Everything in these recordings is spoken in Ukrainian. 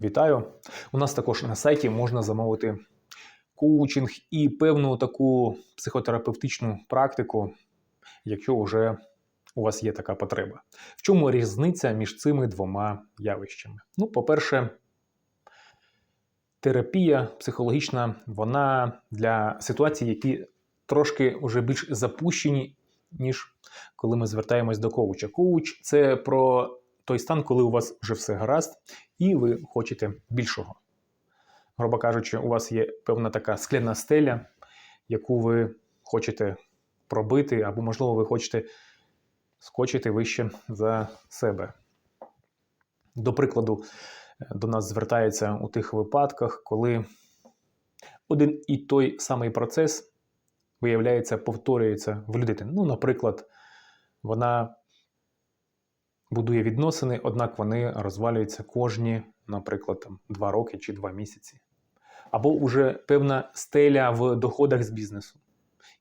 Вітаю! У нас також на сайті можна замовити коучинг і певну таку психотерапевтичну практику, якщо вже у вас є така потреба. В чому різниця між цими двома явищами? Ну, по-перше, терапія психологічна, вона для ситуацій, які трошки вже більш запущені, ніж коли ми звертаємось до коуча. Коуч це про той стан, коли у вас вже все гаразд, і ви хочете більшого. Грубо кажучи, у вас є певна така скляна стеля, яку ви хочете пробити, або, можливо, ви хочете скочити вище за себе. До прикладу, до нас звертається у тих випадках, коли один і той самий процес, виявляється, повторюється в людини. Ну, наприклад, вона будує відносини, однак вони розвалюються кожні, наприклад, там, 2 роки чи 2 місяці. Або вже певна стеля в доходах з бізнесу.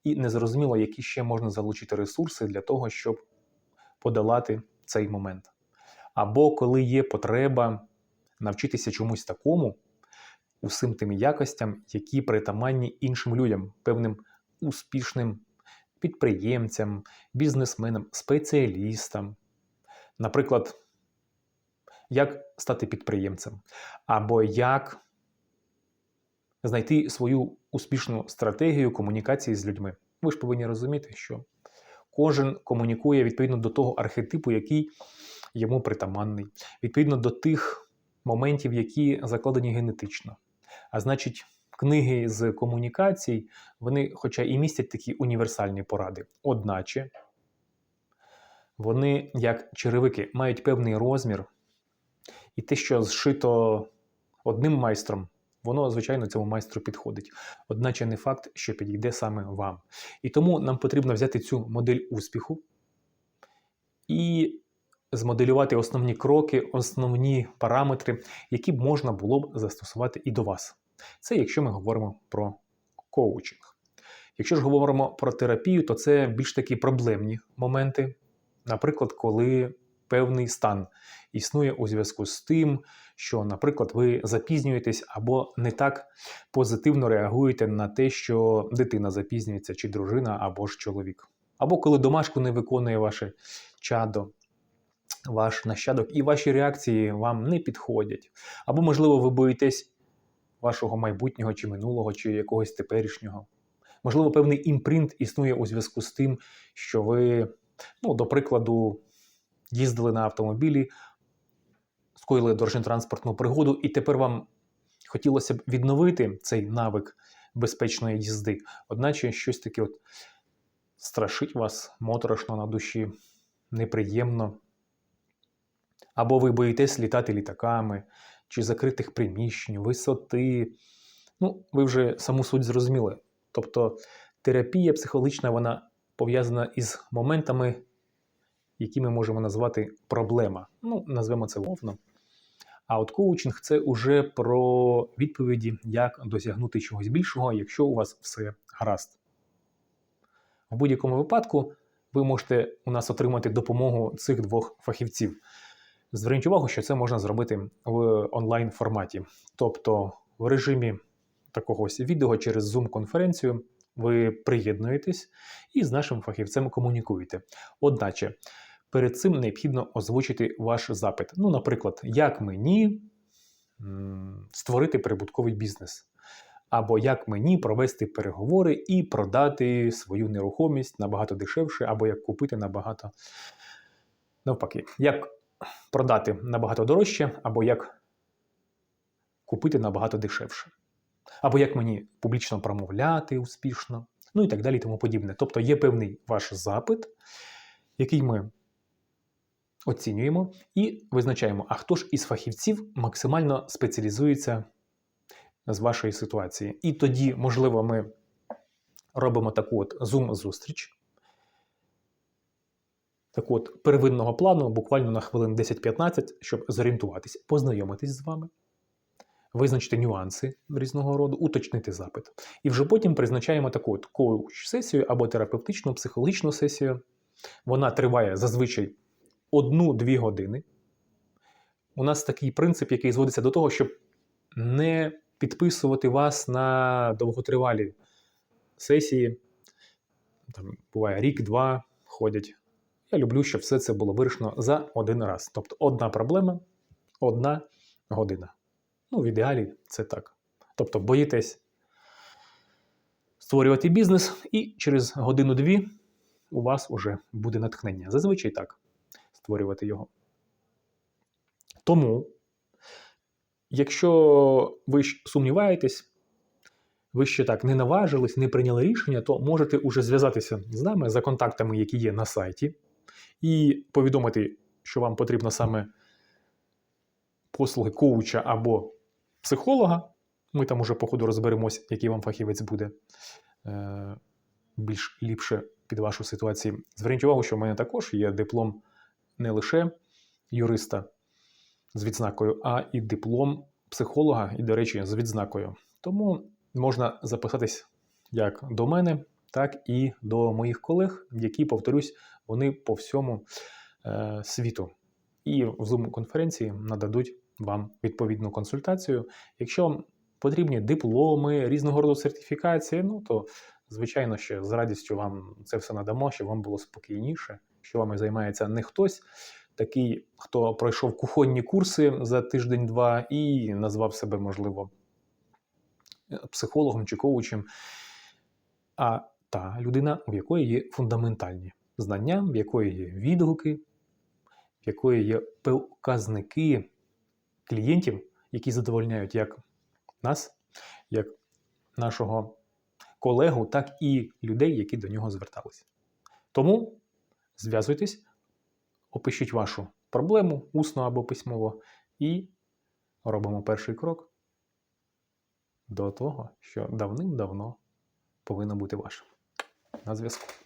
І незрозуміло, які ще можна залучити ресурси для того, щоб подолати цей момент. Або коли є потреба навчитися чомусь такому, усім тим якостям, які притаманні іншим людям, певним успішним підприємцям, бізнесменам, спеціалістам. Наприклад, як стати підприємцем, або як знайти свою успішну стратегію комунікації з людьми. Ви ж повинні розуміти, що кожен комунікує відповідно до того архетипу, який йому притаманний, відповідно до тих моментів, які закладені генетично. А значить, книги з комунікацій, вони, хоча і містять такі універсальні поради, одначе вони, як черевики, мають певний розмір, і те, що зшито одним майстром, воно, звичайно, цьому майстру підходить. Одначе не факт, що підійде саме вам. І тому нам потрібно взяти цю модель успіху і змоделювати основні кроки, основні параметри, які б можна було б застосувати і до вас. Це якщо ми говоримо про коучинг. Якщо ж говоримо про терапію, то це більш такі проблемні моменти. Наприклад, коли певний стан існує у зв'язку з тим, що, наприклад, ви запізнюєтесь або не так позитивно реагуєте на те, що дитина запізнюється, чи дружина, або ж чоловік. Або коли домашку не виконує ваше чадо, ваш нащадок, і ваші реакції вам не підходять. Або, можливо, ви боїтесь вашого майбутнього, чи минулого, чи якогось теперішнього. Можливо, певний імпринт існує у зв'язку з тим, що ви, ну, до прикладу, їздили на автомобілі, скоїли дорожньо-транспортну пригоду, і тепер вам хотілося б відновити цей навик безпечної їзди. Одначе щось таке от страшить вас моторошно на душі, неприємно. Або ви боїтесь літати літаками, чи закритих приміщень, висоти. Ну, ви вже саму суть зрозуміли. Тобто терапія психологічна вона пов'язана із моментами, які ми можемо назвати проблема. Ну, назвемо це умовно. А от коучинг це уже про відповіді, як досягнути чогось більшого, якщо у вас все гаразд. В будь-якому випадку ви можете у нас отримати допомогу цих двох фахівців. Зверніть увагу, що це можна зробити в онлайн форматі. Тобто в режимі такого ось відео через Zoom-конференцію ви приєднуєтесь і з нашим фахівцем комунікуєте. Одначе, перед цим необхідно озвучити ваш запит. Ну, наприклад, як мені створити прибутковий бізнес, або як мені провести переговори і продати свою нерухомість набагато дешевше, або як купити набагато навпаки, як продати набагато дорожче, або як купити набагато дешевше. Або як мені публічно промовляти успішно, ну і так далі, і тому подібне. Тобто є певний ваш запит, який ми оцінюємо і визначаємо, а хто ж із фахівців максимально спеціалізується з вашої ситуації. І тоді, можливо, ми робимо таку от Zoom-зустріч. Так от, первинного плану буквально на хвилин 10-15, щоб зорієнтуватися, познайомитись з вами, визначити нюанси різного роду, уточнити запит. І вже потім призначаємо таку от коуч-сесію або терапевтичну, психологічну сесію. Вона триває зазвичай 1-2 години. у нас такий принцип, який зводиться до того, щоб не підписувати вас на довготривалі сесії. Там буває рік-два ходять. Я люблю, щоб все це було вирішено за один раз. Тобто одна проблема, одна година. Ну, в ідеалі це так. Тобто боїтесь створювати бізнес, і через годину-дві у вас вже буде натхнення. Зазвичай так створювати його. Тому, якщо ви ж сумніваєтесь, ви ще так не наважились, не прийняли рішення, то можете уже зв'язатися з нами за контактами, які є на сайті, і повідомити, що вам потрібно саме послуги коуча або психолога. Ми там уже по ходу розберемось, який вам фахівець буде е, більш ліпше під вашу ситуацію. Зверніть увагу, що в мене також є диплом не лише юриста з відзнакою, а і диплом психолога, і, до речі, з відзнакою. Тому можна записатись як до мене, так і до моїх колег, які, повторюсь, вони по всьому е, світу. І в Zoom-конференції нададуть вам відповідну консультацію. Якщо потрібні дипломи, різного роду сертифікації, ну то, звичайно, ще з радістю вам це все надамо, щоб вам було спокійніше, що вами займається не хтось, такий, хто пройшов кухонні курси за тиждень-два і назвав себе, можливо, психологом чи коучем, а та людина, в якої є фундаментальні знання, в якої є відгуки, в якої є показники клієнтів, які задовольняють як нас, як нашого колегу, так і людей, які до нього зверталися. Тому зв'язуйтесь, опишіть вашу проблему усно або письмово, і робимо перший крок до того, що давним-давно повинно бути вашим. На зв'язку.